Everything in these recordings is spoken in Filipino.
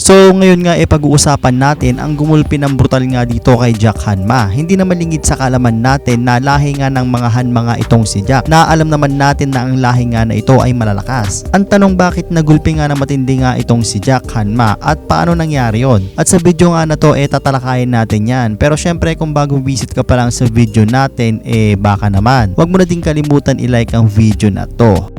So ngayon nga e pag-uusapan natin ang gumulpi ng brutal nga dito kay Jack Hanma. Hindi naman lingid sa kalaman natin na lahi nga ng mga Hanma nga itong si Jack na alam naman natin na ang lahi nga na ito ay malalakas. Ang tanong bakit nagulpi nga na matindi nga itong si Jack Hanma at paano nangyari yon? At sa video nga na to e tatalakayin natin yan. Pero syempre kung bago visit ka pa lang sa video natin eh baka naman. Huwag mo na din kalimutan i-like ang video na to.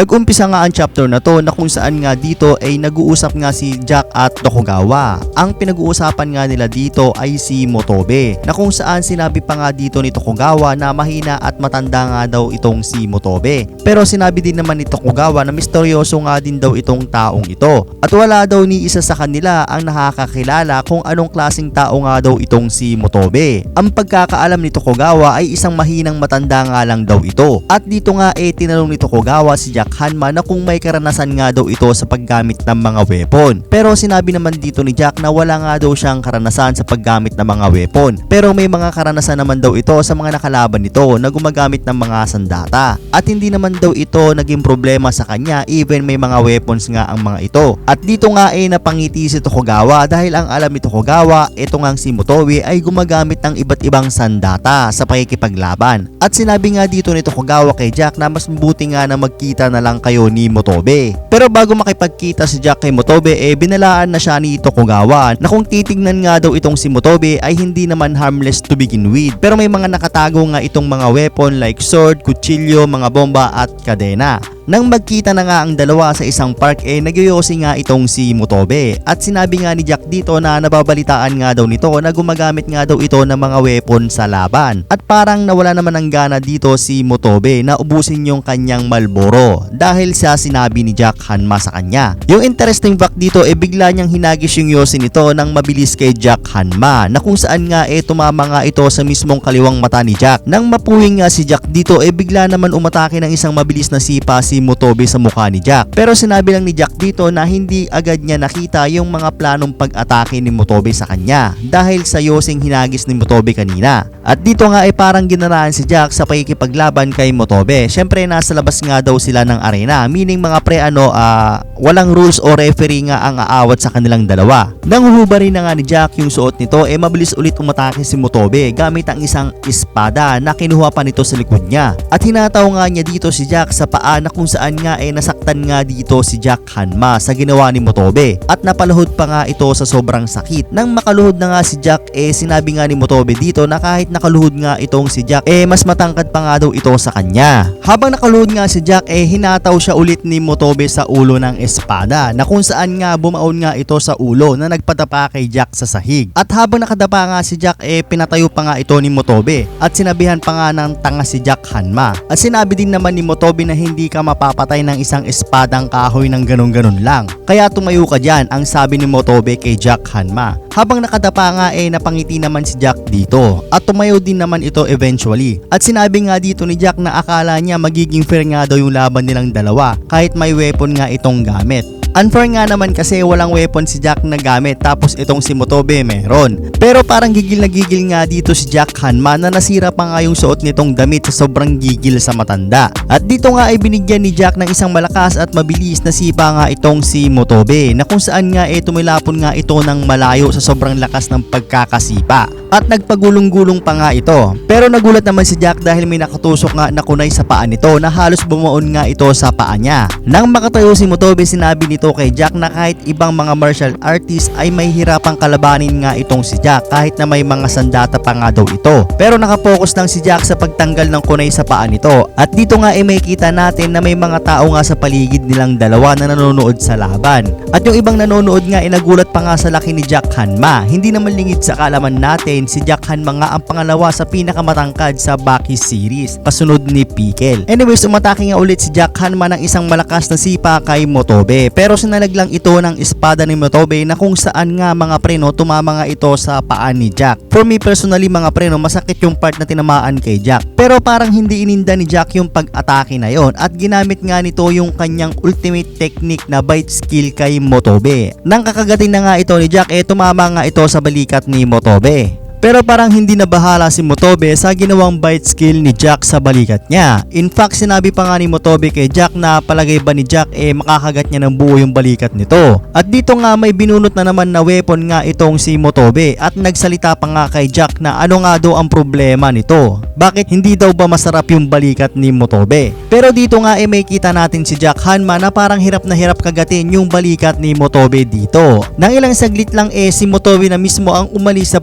Nag-umpisa nga ang chapter na to na kung saan nga dito ay nag-uusap nga si Jack at Tokugawa. Ang pinag-uusapan nga nila dito ay si Motobe na kung saan sinabi pa nga dito ni Tokugawa na mahina at matanda nga daw itong si Motobe. Pero sinabi din naman ni Tokugawa na misteryoso nga din daw itong taong ito. At wala daw ni isa sa kanila ang nakakakilala kung anong klaseng tao nga daw itong si Motobe. Ang pagkakaalam ni Tokugawa ay isang mahinang matanda nga lang daw ito. At dito nga eh tinanong ni Tokugawa si Jack Hanma na kung may karanasan nga daw ito sa paggamit ng mga weapon. Pero sinabi naman dito ni Jack na wala nga daw siyang karanasan sa paggamit ng mga weapon. Pero may mga karanasan naman daw ito sa mga nakalaban nito na gumagamit ng mga sandata. At hindi naman daw ito naging problema sa kanya even may mga weapons nga ang mga ito. At dito nga eh napangiti si Tokugawa dahil ang alam ni Tokugawa ito nga si Motowi ay gumagamit ng iba't ibang sandata sa pakikipaglaban. At sinabi nga dito ni Tokugawa kay Jack na mas mabuti nga na magkita na lang kayo ni Motobe. Pero bago makipagkita si Jack kay Motobe eh binalaan na siya ni Tokugawa na kung titignan nga daw itong si Motobe ay hindi naman harmless to begin with. Pero may mga nakatago nga itong mga weapon like sword, kutsilyo, mga bomba at kadena. Nang magkita na nga ang dalawa sa isang park eh nagyoyosi nga itong si Motobe at sinabi nga ni Jack dito na nababalitaan nga daw nito na gumagamit nga daw ito ng mga weapon sa laban. At parang nawala naman ng gana dito si Motobe na ubusin yung kanyang Malboro dahil sa sinabi ni Jack Hanma sa kanya. Yung interesting fact dito eh bigla niyang hinagis yung yosi nito ng mabilis kay Jack Hanma na kung saan nga eh tumama nga ito sa mismong kaliwang mata ni Jack. Nang mapuwing nga si Jack dito eh bigla naman umatake ng isang mabilis na sipa si Motobe sa mukha ni Jack. Pero sinabi lang ni Jack dito na hindi agad niya nakita yung mga planong pag-atake ni Motobe sa kanya dahil sa yosing hinagis ni Motobe kanina. At dito nga ay parang ginaraan si Jack sa pakikipaglaban kay Motobe. Syempre nasa labas nga daw sila ng arena meaning mga pre ano ah, walang rules o referee nga ang aawat sa kanilang dalawa. Nang huhubarin na nga ni Jack yung suot nito eh mabilis ulit umatake si Motobe gamit ang isang espada na kinuha pa nito sa likod niya. At hinataw nga niya dito si Jack sa paa na kung saan nga eh nasaktan nga dito si Jack Hanma sa ginawa ni Motobe at napaluhod pa nga ito sa sobrang sakit. Nang makaluhod na nga si Jack eh sinabi nga ni Motobe dito na kahit nakaluhod nga itong si Jack eh mas matangkad pa nga daw ito sa kanya. Habang nakaluhod nga si Jack eh hinataw siya ulit ni Motobe sa ulo ng espada na kung saan nga bumaon nga ito sa ulo na nagpadapa kay Jack sa sahig. At habang nakadapa nga si Jack eh pinatayo pa nga ito ni Motobe at sinabihan pa nga ng tanga si Jack Hanma. At sinabi din naman ni Motobe na hindi ka mapapatay ng isang espadang kahoy ng ganun-ganun lang. Kaya tumayo ka dyan ang sabi ni Motobe kay Jack Hanma. Habang nakadapa nga eh napangiti naman si Jack dito at tumayo din naman ito eventually. At sinabi nga dito ni Jack na akala niya magiging fair nga daw yung laban nilang dalawa kahit may weapon nga itong gamit. Unfair nga naman kasi walang weapon si Jack na gamit tapos itong si Motobe meron. Pero parang gigil na gigil nga dito si Jack Hanma na nasira pa nga yung suot nitong damit sa sobrang gigil sa matanda. At dito nga ay binigyan ni Jack ng isang malakas at mabilis na sipa nga itong si Motobe na kung saan nga eh tumilapon nga ito ng malayo sa sobrang lakas ng pagkakasipa. At nagpagulong-gulong pa nga ito. Pero nagulat naman si Jack dahil may nakatusok nga na kunay sa paa nito na halos bumuon nga ito sa paa niya. Nang makatayo si Motobe sinabi nito kay Jack na kahit ibang mga martial artist ay may hirapang kalabanin nga itong si Jack kahit na may mga sandata pa nga daw ito. Pero nakapokus lang si Jack sa pagtanggal ng kunay sa paa nito. At dito nga ay may kita natin na may mga tao nga sa paligid nilang dalawa na nanonood sa laban. At yung ibang nanonood nga ay nagulat pa nga sa laki ni Jack Hanma. Hindi naman lingid sa kalaman natin si Jack Hanma nga ang pangalawa sa pinakamatangkad sa Baki series kasunod ni Pikel. Anyways, umatake nga ulit si Jack Hanma ng isang malakas na sipa kay Motobe. Pero sinalag lang ito ng espada ni Motobe na kung saan nga mga preno tumama nga ito sa paa ni Jack. For me personally mga preno, masakit yung part na tinamaan kay Jack. Pero parang hindi ininda ni Jack yung pag-atake na yon at ginamit nga nito yung kanyang ultimate technique na bite skill kay Motobe. Nang kakagatin na nga ito ni Jack, eh tumama nga ito sa balikat ni Motobe. Pero parang hindi na bahala si Motobe sa ginawang bite skill ni Jack sa balikat niya. In fact, sinabi pa nga ni Motobe kay Jack na palagay ba ni Jack eh makakagat niya ng buo yung balikat nito. At dito nga may binunot na naman na weapon nga itong si Motobe at nagsalita pa nga kay Jack na ano nga daw ang problema nito. Bakit hindi daw ba masarap yung balikat ni Motobe? Pero dito nga eh may kita natin si Jack Hanma na parang hirap na hirap kagatin yung balikat ni Motobe dito. Nang ilang saglit lang eh si Motobe na mismo ang umalis sa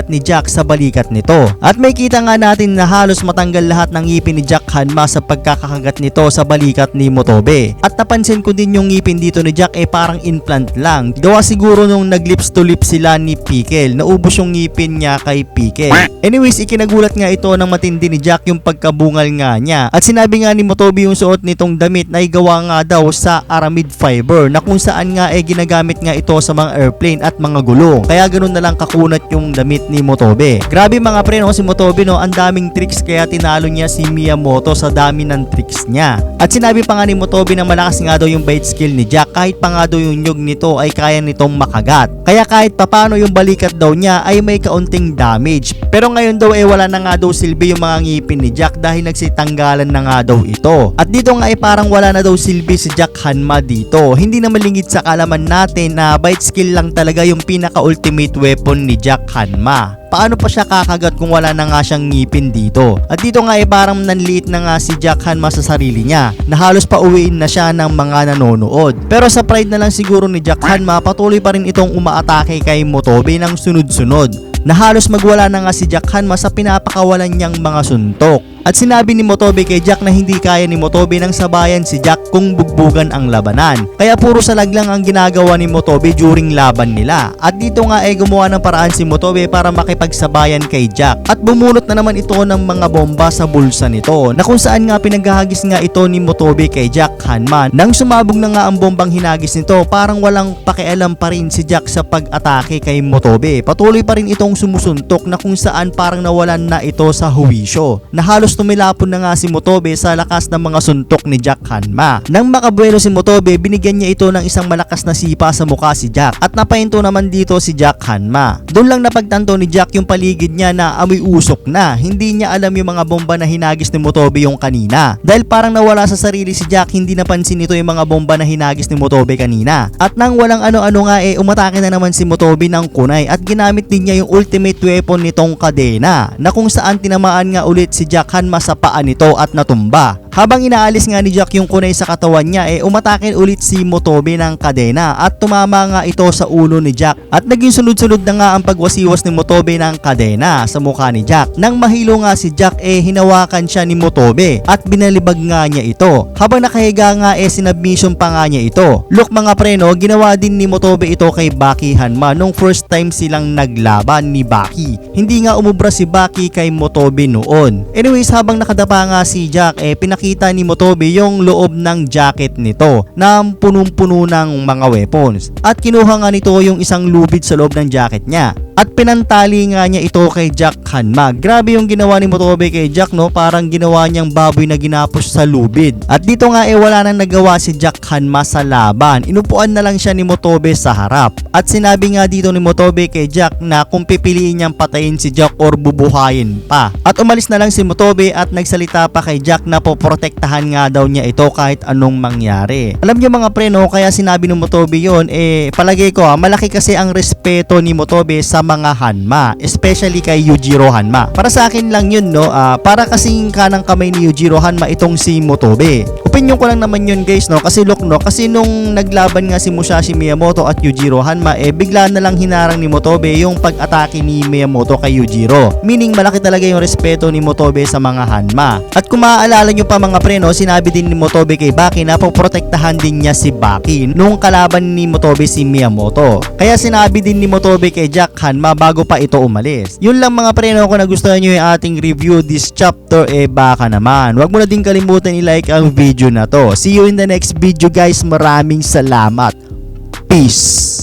pagkakakagat ni Jack sa balikat nito. At may kita nga natin na halos matanggal lahat ng ngipin ni Jack Hanma sa pagkakakagat nito sa balikat ni Motobe. At napansin ko din yung ngipin dito ni Jack eh parang implant lang. Gawa siguro nung naglips to lips sila ni Pickle. Naubos yung ngipin niya kay Pickle. Anyways, ikinagulat nga ito ng matindi ni Jack yung pagkabungal nga niya. At sinabi nga ni Motobe yung suot nitong damit na igawa nga daw sa aramid fiber na kung saan nga eh ginagamit nga ito sa mga airplane at mga gulong. Kaya ganun na lang kakunat yung damit ni Motobe. Grabe mga pre no, si Motobe no, ang daming tricks kaya tinalo niya si Miyamoto sa dami ng tricks niya. At sinabi pa nga ni Motobe na malakas nga daw yung bite skill ni Jack kahit pa nga daw yung nyug nito ay kaya nitong makagat. Kaya kahit papano yung balikat daw niya ay may kaunting damage. Pero ngayon daw eh wala na nga daw silbi yung mga ngipin ni Jack dahil nagsitanggalan na nga daw ito. At dito nga ay parang wala na daw silbi si Jack Hanma dito. Hindi na malingit sa kalaman natin na bite skill lang talaga yung pinaka-ultimate weapon ni Jack Hanma. Paano pa siya kakagat kung wala na nga siyang ngipin dito? At dito nga ay parang nanliit na nga si Jack Hanma sa sarili niya na halos pa uwiin na siya ng mga nanonood. Pero sa pride na lang siguro ni Jack Hanma patuloy pa rin itong umaatake kay Motobe ng sunod-sunod na halos magwala na nga si Jack Hanma sa pinapakawalan niyang mga suntok. At sinabi ni Motobe kay Jack na hindi kaya ni Motobe nang sabayan si Jack kung bugbugan ang labanan. Kaya puro salag lang ang ginagawa ni Motobe during laban nila. At dito nga ay gumawa ng paraan si Motobe para makipagsabayan kay Jack. At bumunot na naman ito ng mga bomba sa bulsa nito na kung saan nga pinaghahagis nga ito ni Motobe kay Jack Hanman. Nang sumabog na nga ang bombang hinagis nito parang walang pakialam pa rin si Jack sa pag-atake kay Motobe. Patuloy pa rin itong sumusuntok na kung saan parang nawalan na ito sa huwisyo. Na halos tumilapon na nga si Motobe sa lakas ng mga suntok ni Jack Hanma. Nang makabuelo si Motobe, binigyan niya ito ng isang malakas na sipa sa mukha si Jack at napahinto naman dito si Jack Hanma. Doon lang napagtanto ni Jack yung paligid niya na amoy usok na. Hindi niya alam yung mga bomba na hinagis ni Motobe yung kanina. Dahil parang nawala sa sarili si Jack, hindi napansin nito yung mga bomba na hinagis ni Motobe kanina. At nang walang ano-ano nga eh, umatake na naman si Motobe ng kunay at ginamit din niya yung ultimate weapon nitong kadena na kung saan tinamaan nga ulit si Jack Hanma sa paa nito at natumba. Habang inaalis nga ni Jack yung kunay sa katawan niya eh umatake ulit si Motobe ng kadena at tumama nga ito sa ulo ni Jack at naging sunod-sunod na nga ang pagwasiwas ni Motobe ng kadena sa mukha ni Jack. Nang mahilo nga si Jack eh hinawakan siya ni Motobe at binalibag nga niya ito. Habang nakahiga nga eh sinubmission pa nga niya ito. Look mga preno, ginawa din ni Motobe ito kay Baki Hanma nung first time silang naglaban ni Baki. Hindi nga umubra si Baki kay Motobe noon. Anyways, habang nakadapa nga si Jack eh pinakita ni Motobe yung loob ng jacket nito na punong-puno ng mga weapons. At kinuha nga nito yung isang lubid sa loob ng jacket niya. At pinantali nga niya ito kay Jack Hanma. Grabe yung ginawa ni Motobe kay Jack no, parang ginawa niyang baboy na ginapos sa lubid. At dito nga eh wala nang nagawa si Jack Hanma sa laban. Inupuan na lang siya ni Motobe sa harap. At sinabi nga dito ni Motobe kay Jack na kung pipiliin niyang patayin si Jack or bubuhayin pa. At umalis na lang si Motobe at nagsalita pa kay Jack na poprotektahan nga daw niya ito kahit anong mangyari. Alam niyo mga pre no, kaya sinabi ni Motobe yon eh palagay ko ah, malaki kasi ang respeto ni Motobe sa mga Hanma, especially kay Yujiro Hanma. Para sa akin lang yun no, ah, para kasing kanang kamay ni Yujiro Hanma itong si Motobe. Opinion ko lang naman yun guys no, kasi look no, kasi nung naglaban nga si Musashi Miyamoto at Yujiro Hanma eh bigla na lang hinarang ni Motobe yung pag-atake ni Miyamoto kay Yujiro. Meaning malaki talaga yung respeto ni Motobe sa mga Hanma. At kung maaalala nyo pa mga pre no, sinabi din ni Motobe kay Baki na poprotektahan din niya si Baki nung kalaban ni Motobe si Miyamoto. Kaya sinabi din ni Motobe kay Jack Hanma bago pa ito umalis. Yun lang mga pre no, kung nagustuhan nyo yung ating review this chapter eh baka naman. Huwag mo na din kalimutan i-like ang video na to. See you in the next video guys. Maraming salamat. Peace.